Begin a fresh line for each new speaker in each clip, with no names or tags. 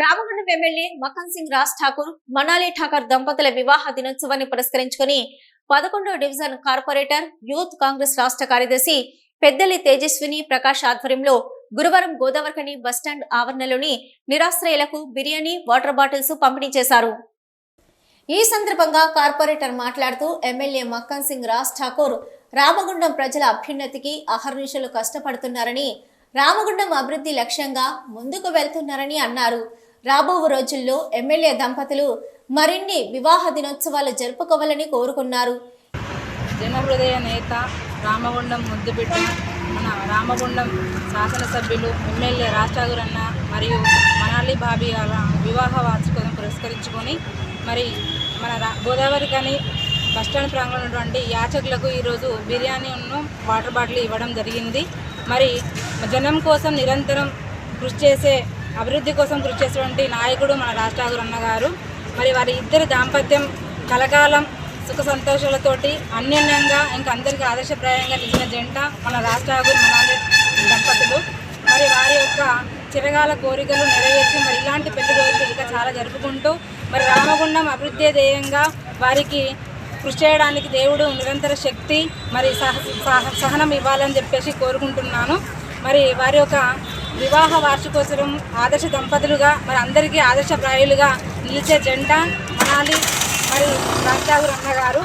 Ramagundam MLA Makhan Singh Raj Thakur Manali Thakar దంపతుల వివాహ దినోత్సవాన్ని పురస్కరించుకుని పదకొండవ డివిజన్ కార్పొరేటర్ యూత్ కాంగ్రెస్ రాష్ట్ర కార్యదర్శి పెద్దలి తేజస్విని ప్రకాష్ ఆధ్వర్యంలో గురువారం గోదావరికని బస్టాండ్ ఆవరణలోని నిరాశ్రయులకు బిర్యానీ వాటర్ బాటిల్స్ పంపిణీ చేశారు. ఈ సందర్భంగా కార్పొరేటర్ మాట్లాడుతూ ఎమ్మెల్యే మక్కన్ సింగ్ రాజ్ ఠాకూర్ రామగుండం ప్రజల అభ్యున్నతికి అహర్నిశలు కష్టపడుతున్నారని రామగుండం అభివృద్ధి లక్ష్యంగా ముందుకు వెళ్తున్నారని అన్నారు. రాబో రోజుల్లో ఎమ్మెల్యే దంపతులు మరిన్ని వివాహ దినోత్సవాలు జరుపుకోవాలని కోరుకున్నారు.
జనహృదయ నేత రామగుండం ముద్దుబిడ్డ మన రామగుండం శాసనసభ్యులు ఎమ్మెల్యే రాజాగురన్న మరియు మనాలి బాబీ గారి వివాహ వార్షికోత్సవం పురస్కరించుకొని మరి మన రా గోదావరి కానీ బస్టాండ్ ప్రాంగణంలో ఉన్నటువంటి యాచకులకు ఈరోజు బిర్యానీను వాటర్ బాటిల్ ఇవ్వడం జరిగింది. మరి జనం కోసం నిరంతరం కృషి చేసే అభివృద్ధి కోసం కృషి చేసినటువంటి నాయకుడు మన రాష్ట్రాగురు అన్నగారు మరి వారి ఇద్దరి దాంపత్యం కలకాలం సుఖ సంతోషాలతోటి అన్యోన్యంగా ఇంకా అందరికీ ఆదర్శప్రాయంగా నిలిచిన జంట మన రాష్ట్రాగురు మనాలి దంపతులు. మరి వారి యొక్క చిరగాల కోరికలు నెరవేర్చి మరి ఇలాంటి పెళ్ళి రోజులు ఇంకా చాలా జరుపుకుంటూ మరి రామగుండం అభివృద్ధి ధ్యేయంగా వారికి కృషి చేయడానికి దేవుడు నిరంతర శక్తి మరి సహ సహ- సహనం ఇవ్వాలని చెప్పేసి కోరుకుంటున్నాను. మరి వారి యొక్క వివాహ వార్షికోత్సవం ఆదర్శ దంపతులుగా మరి అందరికీ ఆదర్శప్రాయులుగా నిలిచే జంట మనాలి మరి రాజాగురు అన్నగారు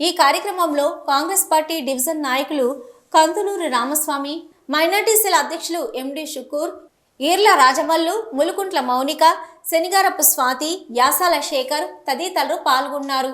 ఈ కార్యక్రమంలో కాంగ్రెస్ పార్టీ డివిజన్ నాయకులు కందులూరి రామస్వామి మైనార్టీ సెల్ అధ్యక్షులు ఎండి షుకూర్ ఈర్ల రాజమల్లు ములుకుంట్ల మౌనిక శనిగారపు స్వాతి యాసాల శేఖర్ తదితరులు పాల్గొన్నారు.